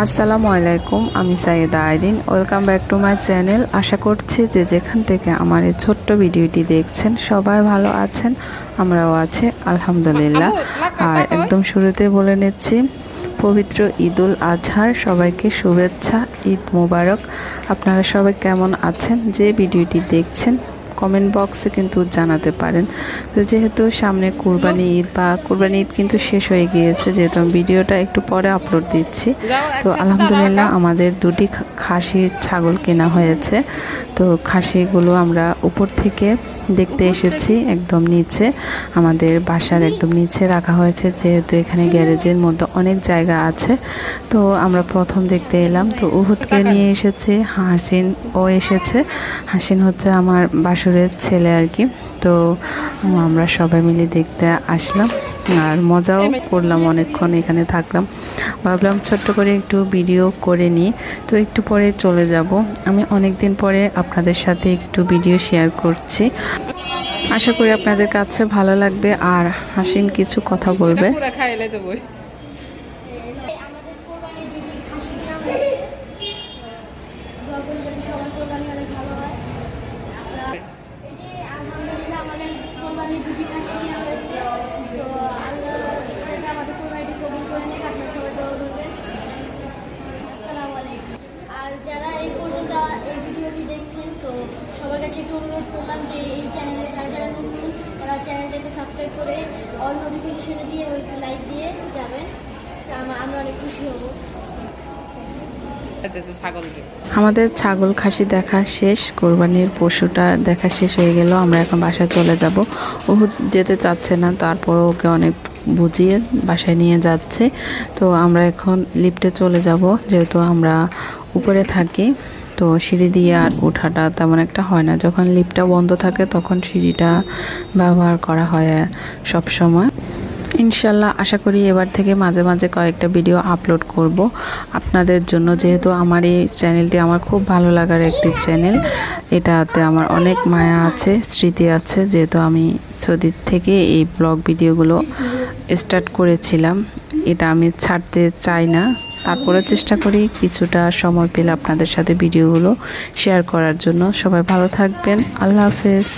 আসসালামু আলাইকুম আমি Sayeda Irin. Welcome back to my channel আশা করছি যে যেখান থেকে আমার এই ছোট্ট ভিডিওটি দেখছেন সবাই ভালো আছেন আমরাও আছি আলহামদুলিল্লাহ। আর একদম শুরুতে বলে নিচ্ছি পবিত্র ঈদুল আজহার সবাইকে শুভেচ্ছা ঈদ মোবারক। আপনারা সবাই কেমন আছেন? যে ভিডিওটি দেখছেন কমেন্ট বক্সে কিন্তু জানাতে পারেন। তো যেহেতু সামনে কুরবানি ঈদ, বা কুরবানি ঈদ কিন্তু শেষ হয়ে গিয়েছে, যেহেতু আমি ভিডিওটা একটু পরে আপলোড দিচ্ছি। তো আলহামদুলিল্লাহ আমাদের দুটি খাসির ছাগল কেনা হয়েছে। তো খাসিগুলো আমরা উপর থেকে দেখতে এসেছি একদম নিচে। আমাদের বাসার একদম নিচে রাখা হয়েছে যেহেতু এখানে গ্যারেজের মধ্যে অনেক জায়গা আছে। তো আমরা প্রথম দেখতে এলাম। তো উহুদকে নিয়ে এসেছে হাসিন। ও এসেছে। হাসিন হচ্ছে আমার বাসুরের ছেলে আর কি। তো আমরা সবাই মিলে দেখতে আসলাম। আর মজাও করলাম অনেকক্ষণ এখানে থাকলাম। ভাবলাম ছোট্ট করে একটু ভিডিও করে নিই। তো একটু পরে চলে যাব। আমি অনেক দিন পরে আপনাদের সাথে একটু ভিডিও শেয়ার করছি। আশা করি আপনাদের কাছে ভালো লাগবে আর হাসিন কিছু কথা বলবে। আমাদের কোরবানি যদি খাসি কেনা হয়েছে দোয়া করি যাতে সবার কোরবানি অনেক ভালো হয় এই যে আলহামদুলিল্লাহ আমাদের কোরবানি দুটি খাসি কেনা হয়েছে তো আল্লাহ যাতে আমাদের কোরবানিটি কবুল করে নিক আপনারা সবাই দোয়া করবেন আসসালামু আলাইকুম আর যারা এই পর্যন্ত আমার এই ভিডিওটি দেখছেন তো সবার কাছে করলাম যে এই চ্যানেলে যারা যারা নতুন তারা চ্যানেলটাকে সাবস্ক্রাইব করে অল নোটিফিকেশনে দিয়ে ওই লাইক দিয়ে যাবেন। আমরা অনেক খুশি হব। আমাদের ছাগল খাসি দেখা শেষ কোরবানির পশুটা দেখা শেষ হয়ে গেল আমরা এখন বাসায় চলে যাব। ও যেতে চাচ্ছে না তারপরও ওকে অনেক বুঝিয়ে বাসায় নিয়ে যাচ্ছে। তো আমরা এখন লিফটে চলে যাব যেহেতু আমরা উপরে থাকি। তো সিঁড়ি দিয়ে আর ওঠাটা তেমন একটা হয় না। যখন লিফটটা বন্ধ থাকে তখন সিঁড়িটা ব্যবহার করা হয় সব সময় ইনশাল্লাহ আশা করি এবার থেকে মাঝে মাঝে কয়েকটা ভিডিও আপলোড করব। আপনাদের জন্য যেহেতু আমার এই চ্যানেলটি আমার খুব ভালো লাগার একটি চ্যানেল, এটাতে আমার অনেক মায়া আছে, স্মৃতি আছে। যেহেতু আমি সৌদি থেকে এই ব্লগ ভিডিওগুলো স্টার্ট করেছিলাম, এটা আমি ছাড়তে চাই না। তারপরে চেষ্টা করি কিছুটা সময় পেলে আপনাদের সাথে ভিডিওগুলো শেয়ার করার জন্য। সবাই ভালো থাকবেন। আল্লাহ হাফেজ।